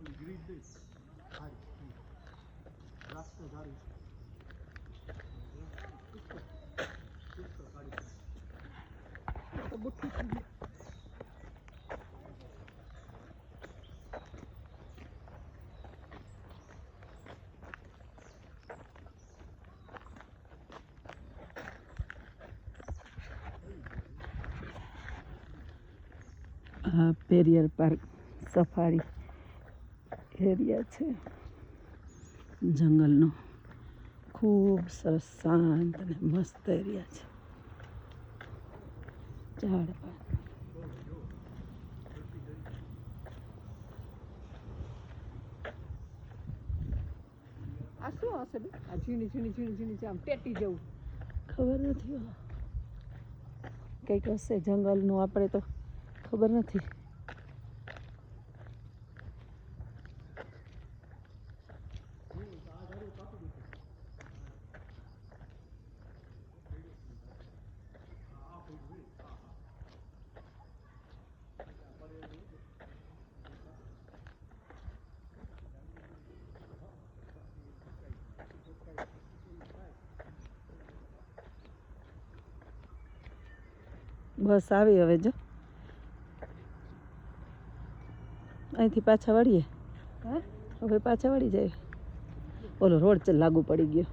ingrides aqui, rastas aristas. Periyar area છે. જંગલનો ખૂબ સરસ શાંત અને મસ્ત એરિયા છે. ઝાડ પાન આ શું હશે આ ઝીણી ઝીણી ઝીણી ઝીણી આમ ટેટી જેવું. ખબર નથી. કંઈક હશે જંગલનું આપણે તો ખબર નથી. બસ આવી હવે જો. અહીંથી પાછા વળીએ. હવે પાછા વળી જાય. ઓલો રોડ ચલ લાગુ પડી ગયો.